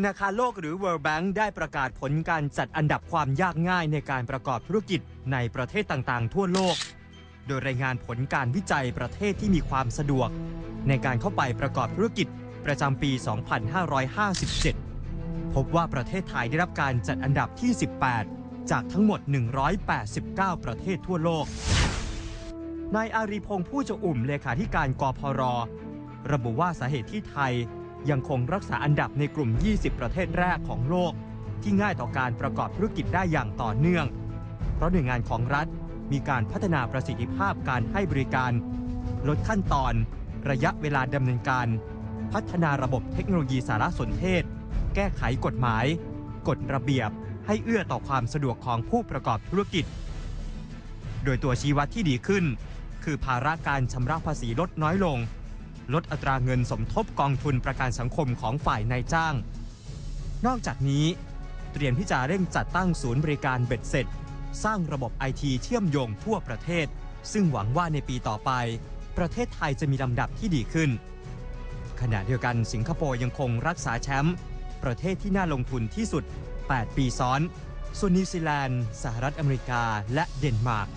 ธนาคารโลกหรือ World Bank ได้ประกาศผลการจัดอันดับความยากง่ายในการประกอบธุรกิจในประเทศต่างๆ ทั่วโลก โดยรายงานผลการวิจัยประเทศที่มีความสะดวก ในการเข้าไปประกอบธุรกิจประจำปี 2557 พบว่าประเทศไทยได้รับการจัดอันดับที่ 18 จากทั้งหมด 189 ประเทศทั่วโลก นายอารีพงษ์ผู้จะอุ่มเลขาธิการกพร ระบุว่าสาเหตุที่ไทย ยังคงรักษาอันดับในกลุ่ม 20 ประเทศแรกของโลก ที่ง่ายต่อการประกอบธุรกิจได้อย่างต่อเนื่อง เพราะหน่วยงานของรัฐมีการพัฒนาประสิทธิภาพการให้บริการ ลดขั้นตอน ระยะเวลาดำเนินการ พัฒนาระบบเทคโนโลยีสารสนเทศ แก้ไขกฎหมาย กฎระเบียบ ให้เอื้อต่อความสะดวกของผู้ประกอบธุรกิจ โดยตัวชี้วัดที่ดีขึ้น คือภาระการชำระภาษีลดน้อยลง ลดอัตราเงินสมทบกองทุนประกันสังคมของฝ่ายนายจ้าง นอกจากนี้ เตรียมที่จะเร่งจัดตั้งศูนย์บริการเบ็ดเสร็จ สร้างระบบไอทีเชื่อมโยงทั่วประเทศ ซึ่งหวังว่าในปีต่อไป ประเทศไทยจะมีลำดับที่ดีขึ้น ขณะเดียวกันสิงคโปร์ยังคงรักษาแชมป์ประเทศที่น่าลงทุนที่สุด 8 ปีซ้อนส่วนนิวซีแลนด์ สหรัฐอเมริกาและเดนมาร์ก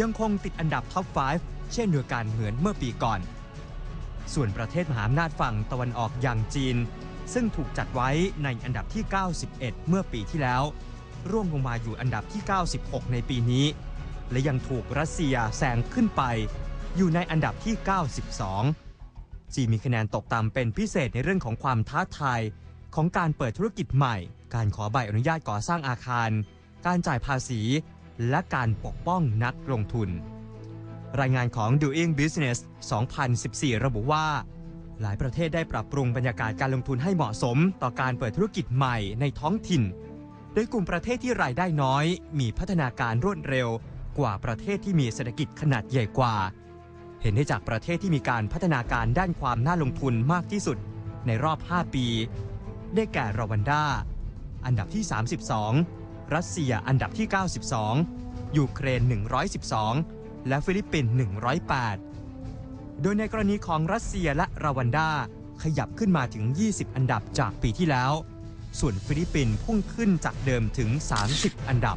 ยังคงติดอันดับท็อป 5 เช่นเดียวกันเหมือนเมื่อปีก่อน ส่วนประเทศมหาอำนาจฝั่งตะวันออกอย่างจีน ซึ่งถูกจัดไว้ในอันดับที่ 91 เมื่อปีที่แล้ว ร่วงลงมาอยู่อันดับที่ 96 ในปีนี้ และยังถูกรัสเซียแซงขึ้นไป อยู่ในอันดับที่ 92 จีนมีคะแนนตกต่ำเป็นพิเศษในเรื่องของความท้าทายของการเปิดธุรกิจใหม่ การขอใบอนุญาตก่อสร้างอาคาร การจ่ายภาษี และการปกป้องนักลงทุน รายงานของ Doing Business 2014 ระบุว่า หลายประเทศได้ปรับปรุงบรรยากาศการลงทุนให้เหมาะสม ต่อการเปิดธุรกิจใหม่ในท้องถิ่น โดยกลุ่มประเทศที่รายได้น้อย มีพัฒนาการรวดเร็ว กว่าประเทศที่มีเศรษฐกิจขนาดใหญ่กว่า เห็นได้จากประเทศที่มีการพัฒนาการด้านความน่าลงทุนมากที่สุด ในรอบ 5 ปี ได้แก่รวันดาอันดับที่ 32 รัสเซียอันดับที่ 92 ยูเครน 112 และฟิลิปปินส์108 โดยในกรณีของรัสเซียและรวันดาขยับขึ้นมาถึง 20 อันดับจากปีที่แล้ว ส่วนฟิลิปปินส์พุ่งขึ้นจากเดิมถึง 30 อันดับ